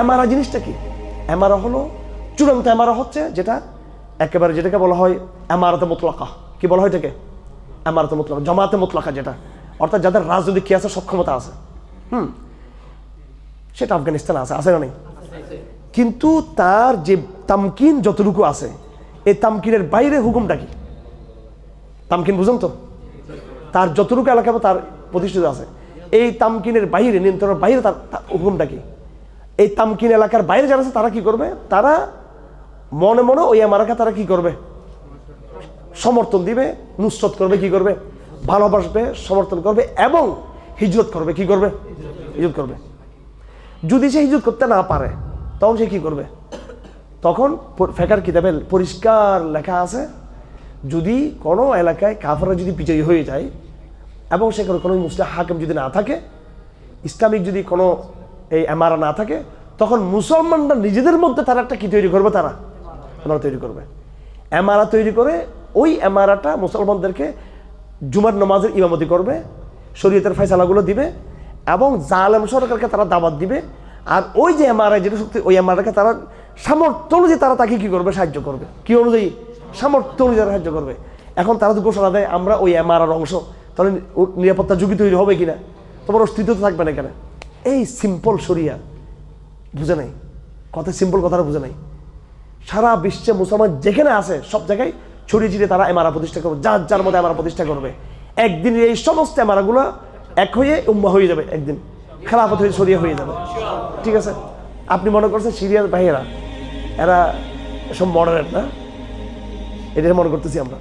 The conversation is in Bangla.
এমারা জিনিসটা কি? এমারা হলো, চূড়ান্ত এমারা হচ্ছে যেটা একেবারে যেটাকে বলা হয় এমারাতে মোতলাকা। কি বলা হয় এটাকে? এমারাতে মোতলাকা জমাতে মোতলাকা যেটা। অর্থাৎ যাদের রাজনৈতিক কি আছে, সক্ষমতা আছে। হুম? সেটা আফগানিস্তানে আছে আছে না নেই? কিন্তু তার যে তামকিন যতটুকু আছে এই তামকিনের বাইরে হুকুমটা কি? তামকিন বুঝুন তো? তার যতটুকু এলাকা তার প্রতিষ্ঠিত আছে, এই তামকিনের বাইরে, নিয়ন্ত্রণের বাইরে তার হুকুমটা কি? এই তামকিন এলাকার বাইরে যারা আছে, তারা কি করবে? তারা মনে মনে ওই এমারাকে তারা কি করবে? সমর্থন দিবে, নুসরত করবে, কি করবে? ভালোবাসবে, সমর্থন করবে এবং হিজরত করবে, কি করবে? হিজরত করবে। যদি সে হিজরত করতে না পারে, তখন সে কি করবে? তখন ফেকার কিতাবে পরিষ্কার লেখা আছে, যদি কোনো এলাকায় কাফাররা যদি বিজয়ী হয়ে যায় এবং সেখানে কোনো মুসলিম হাকিম যদি না থাকে, ইসলামিক যদি কোনো এই এমারা না থাকে তখন মুসলমানরা নিজেদের মধ্যে তারা একটা কি তৈরি করবে তারা? এমারা তৈরি করবে। এমারা তৈরি করে ওই এমারাটা মুসলমানদেরকে জুমার নমাজের ইমামতি করবে, শরীয়তের ফয়সালাগুলো দিবে এবং জালেম সরকারকে তারা দাবাত দিবে আর ওই যে এমআরআই যেটা শক্তি ওই এমআরআইকে তারা সামর্থ্য অনুযায়ী তারা তাকে কী করবে? সাহায্য করবে। কি অনুযায়ী? সামর্থ্য অনুযায়ী তারা সাহায্য করবে। এখন তারা তো ঘোষণা দেয়, আমরা ওই এমআরআর অংশ, তাহলে নিরাপত্তা ঝুঁকি তৈরি হবে কিনা? তোমার অস্তিত্ব থাকবে না এখানে। এই সিম্পল সরিয়া বুঝে নাই। কথা সিম্পল কথাটা বুঝে নাই। সারা বিশ্বে মুসলমান যেখানে আছে, সব জায়গায় ছড়িয়ে ছিটিয়ে তারা এমারা প্রতিষ্ঠা করবে। যার যার মধ্যে এমারা প্রতিষ্ঠা করবে। একদিন এই সমস্ত এমারাগুলো এক হয়ে উম্মা হয়ে যাবে একদিন। খেলাফত হয়ে ছড়িয়ে হয়ে যাবে। ঠিক আছে? আপনি মনে করছেন সিরিয়ার ভাইয়েরা এরা সব মডারেট না? এটা মনে করতেছি আমরা।